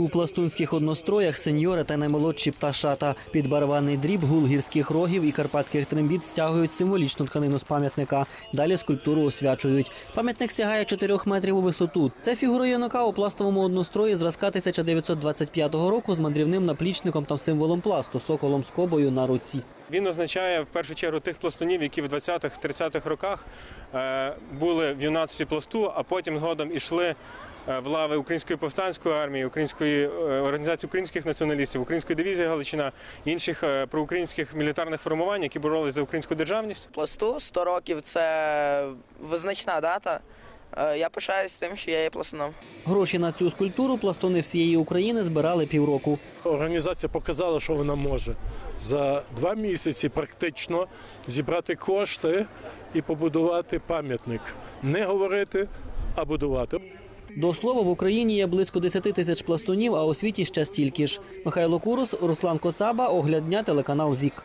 У пластунських одностроях сеньори та наймолодші пташата. Під барабанний дріб, гул гірських рогів і карпатських трембіт стягують символічну тканину з пам'ятника. Далі скульптуру освячують. Пам'ятник сягає 4 метрів у висоту. Це фігура юнака у пластовому однострої зразка 1925 року з мандрівним наплічником та символом пласту соколом з кобою на руці. Він означає в першу чергу тих пластунів, які в 20-30-х роках е, були в юнацтві пласту, а потім згодом ішли в лави Української повстанської армії, Української е, організації українських націоналістів, Української дивізії Галичина, інших е, проукраїнських мілітарних формувань, які боролись за українську державність. Пласту 100 років це визначна дата. Е, Я пишаюсь тим, що я є пластуном. Гроші на цю скульптуру пластуни всієї України збирали півроку. Організація показала, що вона може за два місяці практично зібрати кошти і побудувати пам'ятник. Не говорити, а будувати. До слова, в Україні є близько 10 тисяч пластунів, а у світі ще стільки ж. Михайло Курус, Руслан Коцаба, огляд дня, телеканал ЗІК.